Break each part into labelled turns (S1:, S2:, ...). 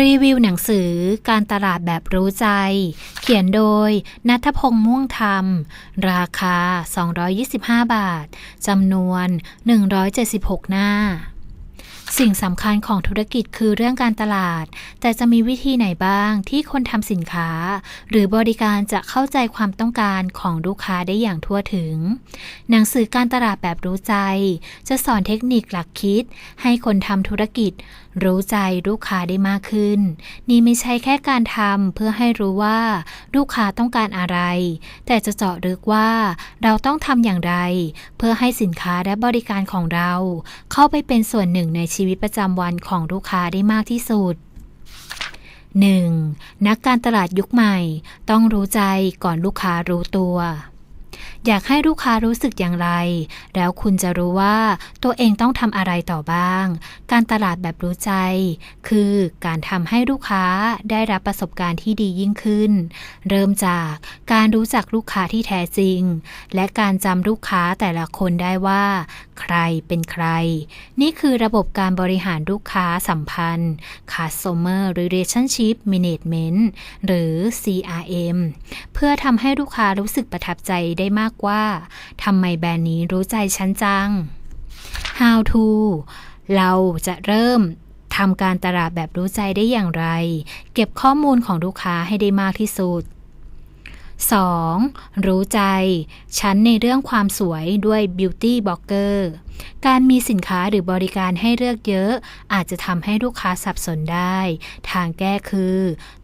S1: รีวิวหนังสือการตลาดแบบรู้ใจ เขียนโดยนัทพงษ์ม่วงธรรม ราคา 225 บาท จำนวน 176 หน้า สิ่งสำคัญของธุรกิจคือเรื่องการตลาด แต่จะมีวิธีไหนบ้างที่คนทำสินค้า หรือบริการจะเข้าใจความต้องการของลูกค้าได้อย่างทั่วถึง หนังสือการตลาดแบบรู้ใจ จะสอนเทคนิคหลักคิด ให้คนทำธุรกิจ รู้ใจลูกค้าได้มากขึ้น นี่ไม่ใช่แค่การทำเพื่อให้รู้ว่าลูกค้าต้องการอะไร แต่จะเจาะลึกว่าเราต้องทำอย่างไร เพื่อให้สินค้าและบริการของเรา เข้าไปเป็นส่วนหนึ่งในชีวิตประจำวันของลูกค้าได้มากที่สุด 1. นักการตลาดยุคใหม่ ต้องรู้ใจก่อนลูกค้ารู้ตัว อยากให้ลูกค้ารู้สึกอย่างไร แล้วคุณจะรู้ว่าตัวเองต้องทำอะไรต่อบ้าง การตลาดแบบรู้ใจ คือการทำให้ลูกค้าได้รับประสบการณ์ที่ดียิ่งขึ้น เริ่มจากการรู้จักลูกค้าที่แท้จริง และการจำลูกค้าแต่ละคนได้ว่า ใครเป็นใคร นี่คือระบบการบริหารลูกค้าสัมพันธ์ Customer Relationship Management หรือ CRM เพื่อทำให้ลูกค้ารู้สึกประทับใจได้มากว่าทำไมแบรนด์นี้รู้ใจฉันจัง How to เราจะเริ่มทำการตลาดแบบรู้ใจได้อย่างไร เก็บข้อมูลของลูกค้าให้ได้มากที่สุด 2. รู้ใจฉันในเรื่องความสวยด้วย Beauty Blogger การมีสินค้าหรือบริการให้เลือกเยอะ อาจจะทำให้ลูกค้าสับสนได้ ทางแก้คือ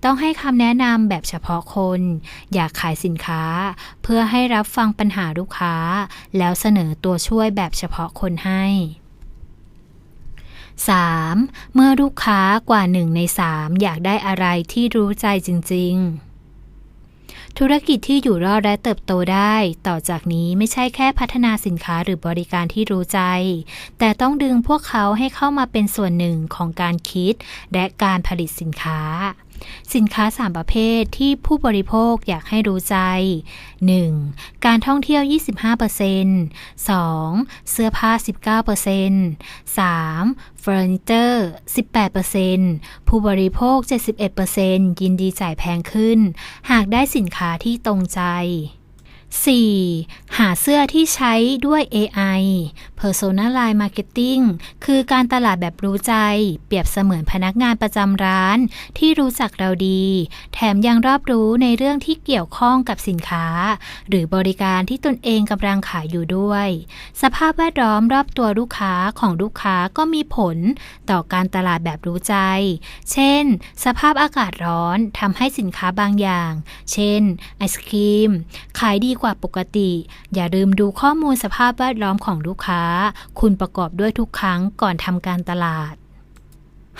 S1: ต้องให้คำแนะนำแบบเฉพาะคน อยากขายสินค้า เพื่อให้รับฟังปัญหาลูกค้า แล้วเสนอตัวช่วยแบบเฉพาะคนให้ 3. เมื่อลูกค้ากว่าหนึ่งในสามอยากได้อะไรที่รู้ใจจริง ๆ ธุรกิจที่อยู่รอดและเติบโตได้ ต่อจากนี้ไม่ใช่แค่พัฒนาสินค้าหรือบริการที่รู้ใจ แต่ต้องดึงพวกเขาให้เข้ามาเป็นส่วนหนึ่งของการคิด และการผลิตสินค้า สินค้า 3 ประเภทที่ผู้บริโภคอยากให้รู้ใจ 1. การท่องเที่ยว 25% 2. เสื้อผ้า 19% 3. เฟอร์นิเจอร์ 18%ผู้บริโภค 71%ยินดีจ่ายแพงขึ้น หากได้สินค้าที่ตรงใจ 4. หาเสื้อที่ใช้ด้วย AI Personalized Marketing คือการตลาดแบบรู้ใจ เปรียบเสมือนพนักงานประจำร้าน ที่รู้จักเราดี แถมยังรอบรู้ในเรื่องที่เกี่ยวข้องกับสินค้า หรือบริการที่ตนเองกำลังขายอยู่ด้วย สภาพแวดล้อมรอบตัวลูกค้าของลูกค้าก็มีผล ต่อการตลาดแบบรู้ใจ เช่น สภาพอากาศร้อนทำให้สินค้าบางอย่าง เช่น ไอศครีม ขายดีกว่าปกติ อย่าลืมดูข้อมูลสภาพแวดล้อมของลูกค้า คุณประกอบด้วยทุกครั้งก่อนทำการตลาด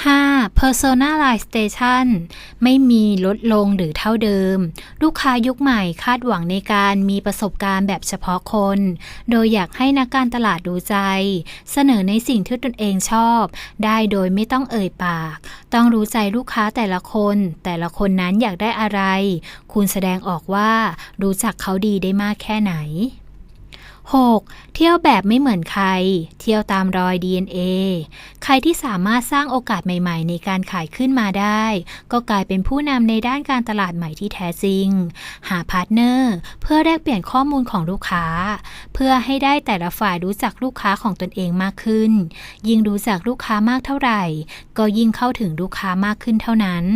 S1: 5. Personalization ไม่มีลดลงหรือเท่าเดิม ลูกค้ายุคใหม่คาดหวังในการมีประสบการณ์แบบเฉพาะคน โดยอยากให้นักการตลาดดูใจ เสนอในสิ่งที่ตนเองชอบ ได้โดยไม่ต้องเอ่ยปาก ต้องรู้ใจลูกค้าแต่ละคน แต่ละคนนั้นอยากได้อะไร คุณแสดงออกว่ารู้จักเขาดีได้มากแค่ไหน 6. เที่ยวแบบไม่เหมือนใคร เที่ยวตามรอย DNA ใครที่สามารถสร้างโอกาสใหม่ๆ ในการขายขึ้นมาได้ ก็กลายเป็นผู้นำในด้านการตลาดใหม่ที่แท้จริง หาพาร์ทเนอร์เพื่อแลกเปลี่ยนข้อมูลของลูกค้า เพื่อให้ได้แต่ละฝ่ายรู้จักลูกค้าของตนเองมากขึ้น ยิ่งรู้จักลูกค้ามากเท่าไหร่ ก็ยิ่งเข้าถึงลูกค้ามากขึ้นเท่านั้น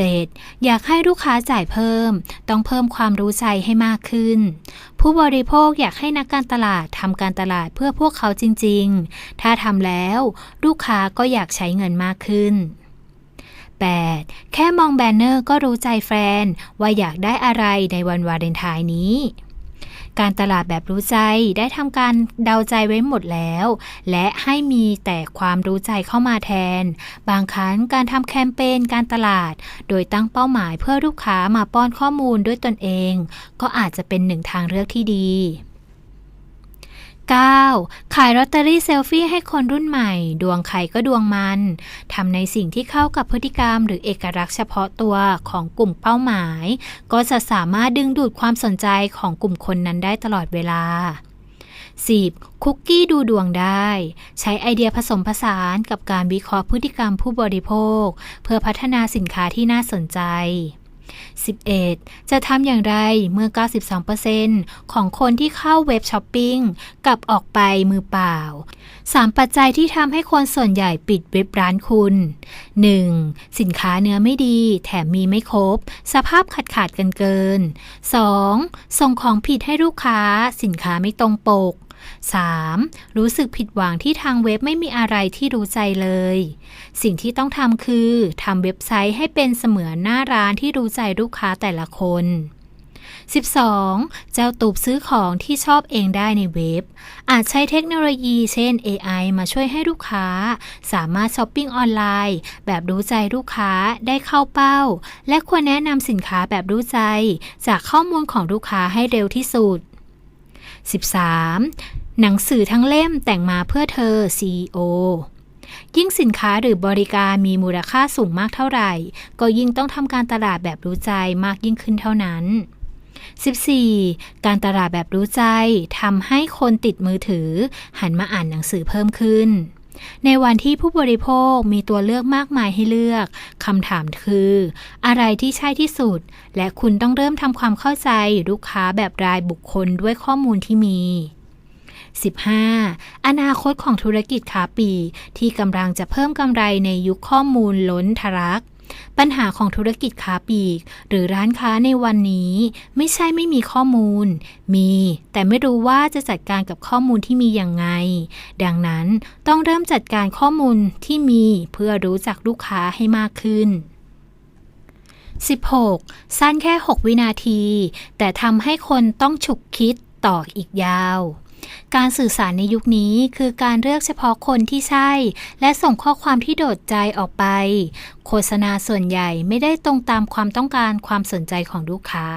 S1: 7. อยากให้ลูกค้าจ่ายเพิ่ม ต้องเพิ่มความรู้ใจให้มากขึ้น ผู้บริโภคอยากให้นักการตลาดทำการตลาดเพื่อพวกเขาจริง ๆ ถ้าทำแล้ว ลูกค้าก็อยากใช้เงินมากขึ้น 8. แค่มองแบนเนอร์ก็รู้ใจแฟน ว่าอยากได้อะไรในวันวาเลนไทน์นี้ การตลาดแบบรู้ใจได้ทำการเดาใจไว้หมดแล้ว และให้มีแต่ความรู้ใจเข้ามาแทน บางครั้งการทำแคมเปญการตลาด โดยตั้งเป้าหมายเพื่อลูกค้ามาป้อนข้อมูลด้วยตนเอง ก็อาจจะเป็นหนึ่งทางเลือกที่ดี 9. ขายลอตเตอรี่เซลฟี่ให้คนรุ่นใหม่ ดวงใครก็ดวงมันทำในสิ่งที่เข้ากับพฤติกรรม หรือเอกลักษณ์เฉพาะตัวของกลุ่มเป้าหมาย ก็จะสามารถดึงดูดความสนใจของกลุ่มคนนั้นได้ตลอดเวลา 10. คุกกี้ดูดวงได้ ใช้ไอเดียผสมผสานกับการวิเคราะห์พฤติกรรมผู้บริโภค เพื่อพัฒนาสินค้าที่น่าสนใจ 11. จะทำอย่างไรเมื่อ 92%ของคนที่เข้าเว็บช้อปปิ้งกลับออกไปมือเปล่า 3 ปัจจัยที่ทำให้คนส่วนใหญ่ปิดเว็บร้านคุณ 1. สินค้าเนื้อไม่ดี แถมมีไม่ครบ สภาพขาดขาดกันเกิน 2. ส่งของผิดให้ลูกค้า สินค้าไม่ตรงปก 3. รู้สึกผิดหวังที่ทางเว็บไม่มีอะไรที่รู้ใจเลย สิ่งที่ต้องทำคือทำเว็บไซต์ให้เป็นเสมือนหน้าร้านที่รู้ใจลูกค้าแต่ละคน 12. เจ้าตูบซื้อของที่ชอบเองได้ในเว็บ อาจใช้เทคโนโลยีเช่น AI มาช่วยให้ลูกค้า สามารถช้อปปิ้งออนไลน์ แบบรู้ใจลูกค้าได้เข้าเป้า และควรแนะนำสินค้าแบบรู้ใจ จากข้อมูลของลูกค้าให้เร็วที่สุด 13. หนังสือทั้งเล่มแต่งมาเพื่อเธอ CEO ยิ่งสินค้าหรือบริการมีมูลค่าสูงมากเท่าไหร่ ก็ยิ่งต้องทำการตลาดแบบรู้ใจมากยิ่งขึ้นเท่านั้น 14. การตลาดแบบรู้ใจทำให้คนติดมือถือ หันมาอ่านหนังสือเพิ่มขึ้น ในวันที่ผู้บริโภคมีตัวเลือกมากมายให้เลือก คำถามคือ อะไรที่ใช่ที่สุด และคุณต้องเริ่มทำความเข้าใจลูกค้าแบบรายบุคคลด้วยข้อมูลที่มี 15. อนาคตของธุรกิจค้าปี ที่กำลังจะเพิ่มกำไรในยุคข้อมูลล้นทะลัก ปัญหาของธุรกิจค้าปลีก หรือร้านค้าในวันนี้ ไม่ใช่ไม่มีข้อมูล มี แต่ไม่รู้ว่าจะจัดการกับข้อมูลที่มีอย่างไง ดังนั้นต้องเริ่มจัดการข้อมูลที่มีเพื่อรู้จักลูกค้าให้มากขึ้น 16. สั้นแค่ 6 วินาที แต่ทำให้คนต้องฉุกคิดต่ออีกยาว การสื่อสารในยุคนี้คือการเลือกเฉพาะคนที่ใช่ และส่งข้อความที่โดดใจออกไป โฆษณาส่วนใหญ่ไม่ได้ตรงตามความต้องการความสนใจของลูกค้า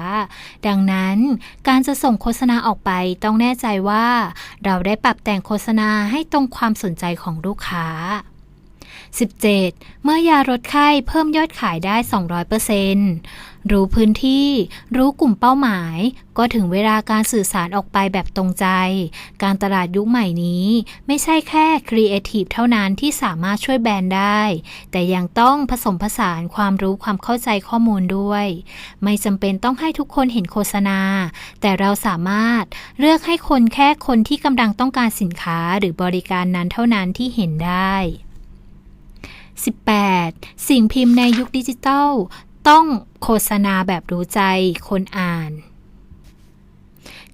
S1: ดังนั้นการจะส่งโฆษณาออกไปต้องแน่ใจว่า เราได้ปรับแต่งโฆษณาให้ตรงความสนใจของลูกค้า 17. เมื่อยาลดไข้เพิ่มยอดขายได้ 200% รู้พื้นที่ รู้กลุ่มเป้าหมาย ก็ถึงเวลาการสื่อสารออกไปแบบตรงใจ การตลาดยุคใหม่นี้ ไม่ใช่แค่ครีเอทีฟเท่านั้นที่สามารถช่วยแบรนด์ได้ แต่ยังต้องผสมผสานความรู้ความเข้าใจข้อมูลด้วย ไม่จำเป็นต้องให้ทุกคนเห็นโฆษณา แต่เราสามารถเลือกให้คนแค่คนที่กำลังต้องการสินค้าหรือบริการนั้นเท่านั้นที่เห็นได้ 18. สิ่งพิมพ์ในยุคดิจิทัล ต้องโฆษณาแบบรู้ใจคนอ่าน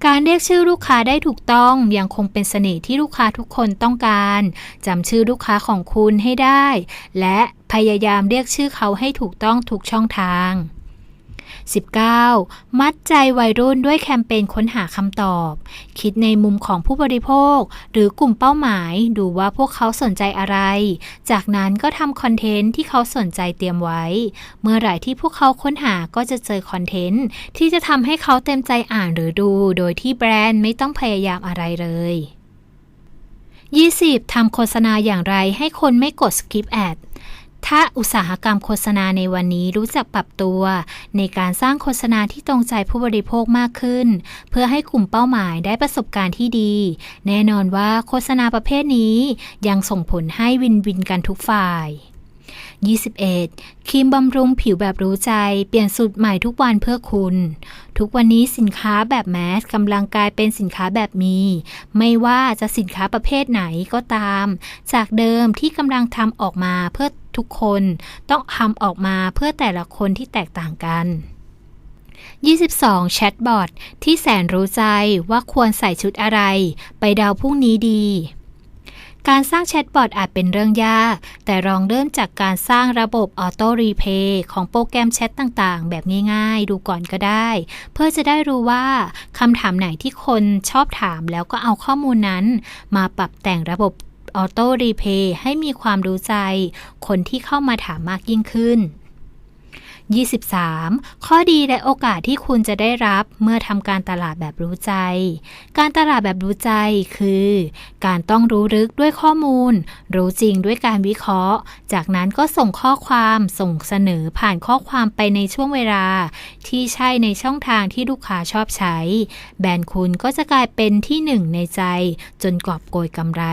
S1: การเรียกชื่อลูกค้าได้ถูกต้องยังคงเป็นเสน่ห์ที่ลูกค้าทุกคนต้องการจำชื่อลูกค้าของคุณให้ได้ และพยายามเรียกชื่อเขาให้ถูกต้องทุกช่องทาง 19. มัดใจวัยรุ่นด้วยแคมเปญค้นหาคำตอบ คิดในมุมของผู้บริโภค หรือกลุ่มเป้าหมายดูว่าพวกเขาสนใจอะไร จากนั้นก็ทำคอนเทนต์ที่เขาสนใจเตรียมไว้ เมื่อไหร่ที่พวกเขาค้นหาก็จะเจอคอนเทนต์ที่จะทำให้เขาเต็มใจอ่านหรือดู โดยที่แบรนด์ไม่ต้องพยายามอะไรเลย 20. ทำโฆษณาอย่างไรให้คนไม่กด skip ad ถ้าอุตสาหกรรมโฆษณาในวันนี้รู้จักปรับตัว ในการสร้างโฆษณาที่ตรงใจผู้บริโภคมากขึ้น เพื่อให้กลุ่มเป้าหมายได้ประสบการณ์ที่ดี แน่นอนว่าโฆษณาประเภทนี้ยังส่งผลให้วินวินกันทุกฝ่าย 21. ครีมบำรุงผิวแบบรู้ใจ เปลี่ยนสูตรใหม่ทุกวันเพื่อคุณ ทุกวันนี้สินค้าแบบแมสกำลังกลายเป็นสินค้าแบบมี ไม่ว่าจะสินค้าประเภทไหนก็ตาม จากเดิมที่กำลังทำออกมาเพื่อ ทุกคนต้องทำออกมาเพื่อแต่ละคนที่แตกต่างกัน 22. แชทบอทที่แสนรู้ใจว่าควรใส่ชุดอะไร ไปดาวพรุ่งนี้ดีการสร้างแชทบอทอาจเป็นเรื่องยาก แต่ลองเริ่มจากการสร้างระบบออโต้รีเพย์ของโปรแกรมแชทต่างๆ แบบง่ายๆ ดูก่อนก็ได้ เพื่อจะได้รู้ว่าคำถามไหนที่คนชอบถามแล้วก็เอาข้อมูลนั้น มาปรับแต่งระบบ ออโต้รีเพย์ให้มีความรู้ใจ คนที่เข้ามาถามมากยิ่งขึ้น 23. ข้อดีและโอกาสที่คุณจะได้รับเมื่อทำการตลาดแบบรู้ใจ การตลาดแบบรู้ใจคือ การต้องรู้ลึกด้วยข้อมูล รู้จริงด้วยการวิเคราะห์ จากนั้นก็ส่งข้อความส่งเสนอผ่านข้อความไปในช่วงเวลา ที่ใช่ในช่องทางที่ลูกค้าชอบใช้ แบรนด์คุณก็จะกลายเป็นที่หนึ่งในใจ จนกอบโกยกำไร